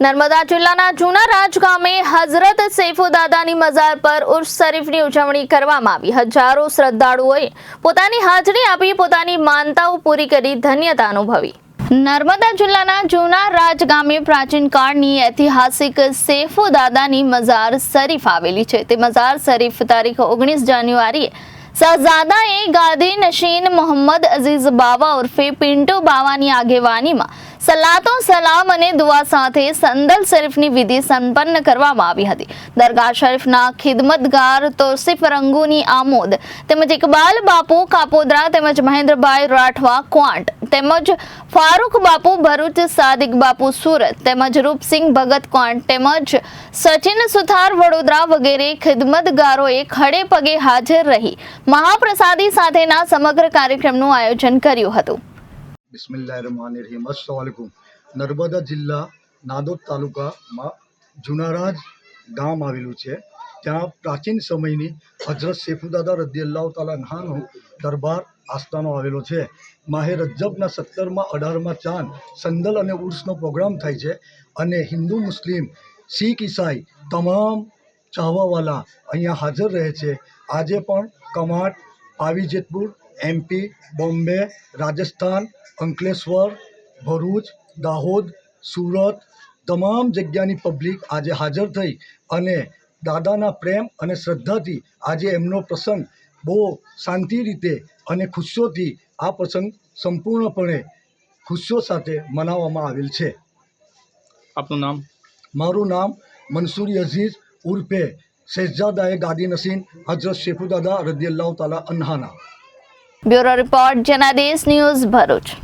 નર્મદા જિલ્લાના જૂના રાજ ગામે હઝરત સૈફુદાદાની મઝાર પર ઉર્સ શરીફની ઉજવણી કરવામાં આવી. હજારો શ્રદ્ધાળુઓએ પોતાની હાજરી આપી, પોતાની માનતાઓ પૂરી કરી ધન્યતા અનુભવી. નર્મદા જિલ્લાના જૂના રાજ ગામે પ્રાચીન કાળની ઐતિહાસિક સૈફુદાદાની મઝાર શરીફ આવેલી છે. તે મઝાર શરીફ તારીખ ઓગણીસ જાન્યુઆરીએ શહઝાદાએ ગાદી નશીન મોહમ્મદ અઝીઝ બાવા ઉર્ફે પિન્ટુ બાવાની આગેવાનીમાં સલાતો સલામ અને દુઆ સાથે સંદલ શરીફની વિધિ સંપન્ન કરવામાં આવી હતી. દરગાહ શરીફના ખિદમતગાર તોસિફ રંગુની આમોદ તેમજ ઇકબાલ બાપુ કાપોદરા તેમજ મહેન્દ્રભાઈ રાઠવા ક્વાંટ તેમજ ફારૂક બાપુ ભરૂચ સાદિક બાપુ સુરત તેમજ રૂપસિંહ ભગત ક્વાંટ તેમજ સચિન સુથાર વડોદરા વગેરે ખિદમતગારોએ ખડે પગે હાજર રહી મહાપ્રસાદી સાથેના સમગ્ર કાર્યક્રમનું આયોજન કર્યું હતું. બિસ્મિલ્લાહિર્રહમાનિર્રહીમ અસ્સલામુઅલૈકુમ નર્મદા જિલ્લા નાદોદ તાલુકામાં જુનારાજ ગામ આવેલું છે. ત્યાં પ્રાચીન સમયની હજરત શેફુદાદા રદિયલ્લાહ તાલા નહાનો દરબાર આસ્થાનો આવેલો છે. માહે રજબના સત્તરમાં અઢારમાં ચાંદ સંદલ અને ઉર્સનો પ્રોગ્રામ થાય છે અને હિન્દુ મુસ્લિમ, શીખ, ઈસાઈ તમામ ચાહવાવાલા અહીંયા હાજર રહે છે. આજે પણ કમાટ પાવી જેતપુર એમપી, બોમ્બે, રાજસ્થાન, અંકલેશ્વર ભરૂચ દાહોદ સુરત તમામ જગ્યાની પબ્લિક આજે હાજર થઈ અને દાદાના પ્રેમ અને શ્રદ્ધાથી આજે એમનો પ્રસંગ બહુ શાંતિ રીતે અને ખુશીઓથી આ પ્રસંગ સંપૂર્ણપણે ખુશીઓ સાથે મનાવવામાં આવેલ છે. આપનું નામ? મારું નામ મનસુરી અઝીઝ ઉર્ફે શહેજાદાએ ગાદી નસીન હજરત શેફુદાદા રદિયલ્લાહ તાલા અન્હાના. Bureau report Janadesh news Bharuch.